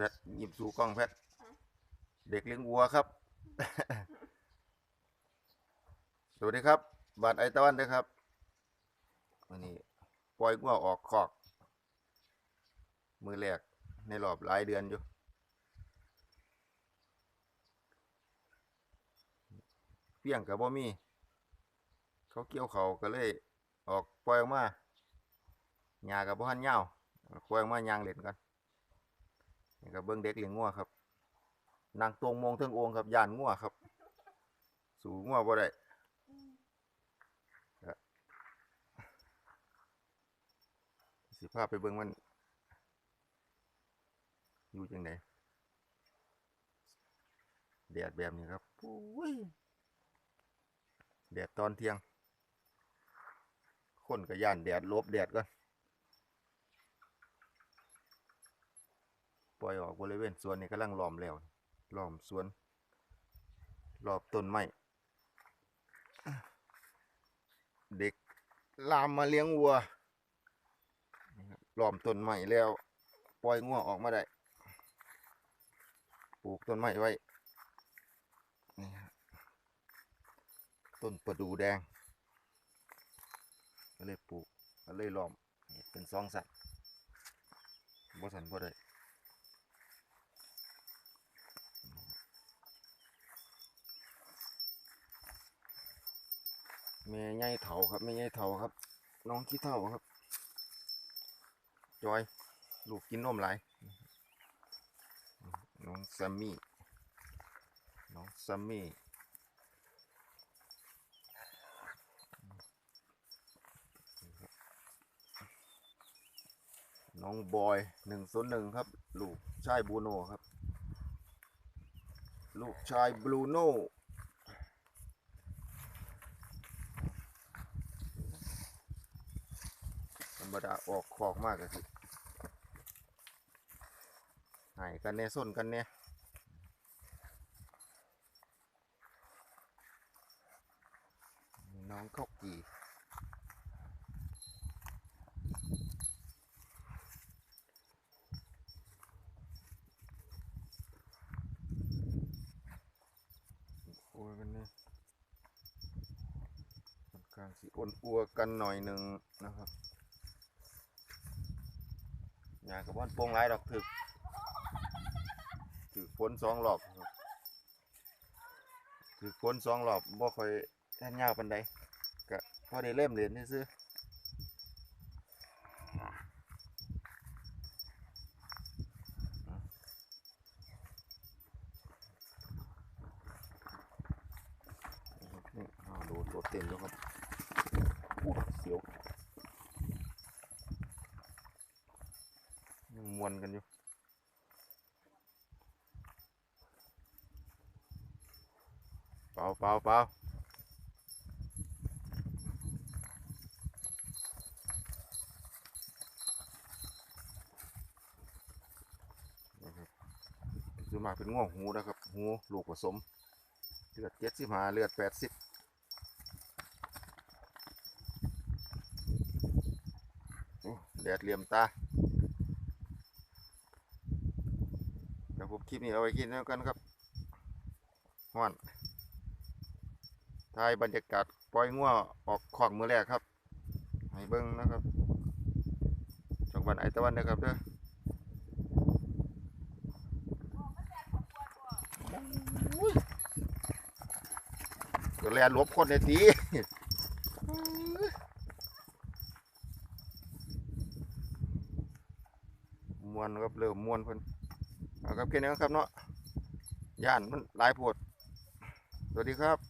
พทหยิบสู่กล้องแพทเด็กเลี้ยงวัวครับ สวัสดีครับ บาดไอตะวันเด้อครับวันนี้ปล่อยงัวออกคอก มือแรกในรอบหลายเดือนอยู่เปี้ยงกับบ่มี เขาเกี่ยวเขาก็เลยออกปล่อยออกมาหญ้ากับบ่ทันยาวปล่อยออกมายางเล่นกัน นี่ก็เบิ่งเด็กเลี้ยงงัวครับนางตวงมองเทิงโองครับยานงัวครับ สู่งัวบ่ได้สิพาพไปเบิ่งมัน อยู่จังไดแดดแบบนี้ครับโอ้ยแดดตอนเที่ยง คนก็ย่านแดดลบแดดก่อน ปล่อยออกบริเวณสวนนี่กำลังล้อมแล้วล้อมสวนรอบต้นไม้เด็กลามมาเลี้ยงวัวล้อมต้นไม้แล้ว ปล่อยงัวออกมาได้ปลูกต้นไม้ไว้นี่ครับต้นประดูแดงก็เลยปลูกก็เลยล้อมเป็นสองสันบ่สันบ่ได้ แม่ใหญ่เถาครับแม่ใหญ่เถาครับ น้องขี้เถาครับ จอย ลูกกินนมหลายน้องซัมมี่ น้องซัมมี่น้องบอยหนึ่งศูนย์หนึ่งครับ ลูกชายบูโน่ครับ ลูกชายบูโน่ รมดาออกคอกมากเลยสิหายกันแน่ส้นกันแน่น้องเข้ากี่อัวกันเนี่ยค่อนข้างสิอ้วนอัวกันหน่อยหนึ่งนะครับ ยากับว่านโป่งหลายดอกถึกถึกฝนสองรอบถึกฝนสองรอบบ่ค่อยแท่นยาวปันใดก็พอได้เริ่มเรียนนี่อ้าวโดดโดดเต็มแล้วครับอู้เสียวยัง มวนกันอยู่เปล่าเปล่าเปล่านะครับส่วนมากเป็นง่วงหูนะครับ หูลูกผสม เลือดเจ็ดสิบห้าเลือดแปดสิบแดดเหลี่ยมตาเดี๋ยว ผมคลิปนี้เอาไว้กินแล้วกันครับฮ้อนถ่ายบรรยากาศปล่อยงัวออกขอกมือแรกครับ ให้เบิ้งนะครับจังหวัดไอตะวันนะครับเด้อก็แลนหลบคนในตีมวนครับเริ่มมวนเพิ่น เอากับแค่นี้ครับเนาะย่านมันหลายโพดสวัสดีครับ